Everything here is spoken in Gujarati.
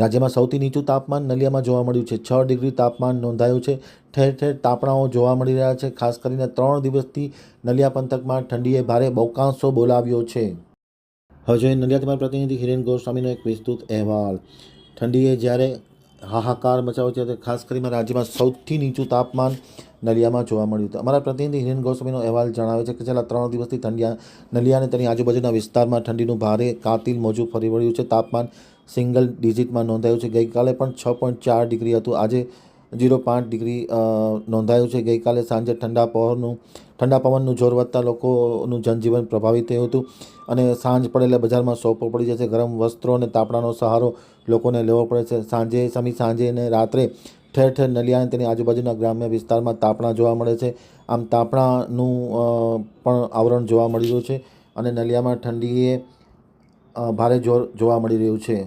રાજ્યમાં સૌથી નીચું તાપમાન નલિયામાં જોવા મળ્યું છે. છ ડિગ્રી તાપમાન નોંધાયું છે. ઠેર ઠેર તાપણાઓ જોવા મળી રહ્યા છે. ખાસ કરીને ત્રણ દિવસથી નલિયા પંથકમાં ઠંડીએ ભારે બહુકાંશો બોલાવ્યો છે. હવે જોઈએ નલિયાથી મારા પ્રતિનિધિ હિરેન ગોસ્વામીનો એક વિસ્તૃત અહેવાલ. ઠંડીએ જ્યારે હાહાકાર મચાવ્યો છે ખાસ કરીને રાજ્યમાં સૌથી નીચું તાપમાન નલિયામાં જોવા મળ્યું હતું. અમારા પ્રતિનિધિ હિરેન ગોસ્વામીનો અહેવાલ જણાવે છે કે છેલ્લા ત્રણ દિવસથી ઠંડિયા, નલિયા અને તેની આજુબાજુના વિસ્તારમાં ઠંડીનું ભારે કાતિલ મોજું ફરી વળ્યું છે. તાપમાન સિંગલ ડિજિટમાં નોંધાયું છે. ગઈકાલે પણ છ પોઈન્ટ ચાર ડિગ્રી હતું. આજે ઝીરો પાંચ ડિગ્રી નોંધાયું છે. ગઈકાલે સાંજે ઠંડા પવનનું ઠંડા પવનનું જોર વધતા લોકોનું જનજીવન પ્રભાવિત થયું હતું અને સાંજ પડે બજારમાં સોપો પડી જશે. ગરમ વસ્ત્રો અને તાપણાનો સહારો લોકોને લેવો પડે છે. સાંજે, સમી સાંજે અને રાત્રે ઠેર ઠેર નલિયા અને તેની આજુબાજુના ગ્રામ્ય વિસ્તારમાં તાપણા જોવા મળે છે. આમ તાપણાનું પણ આવરણ જોવા મળી રહ્યું છે અને નલિયામાં ઠંડીએ ભારે જોર જોવા મળી રહ્યું છે.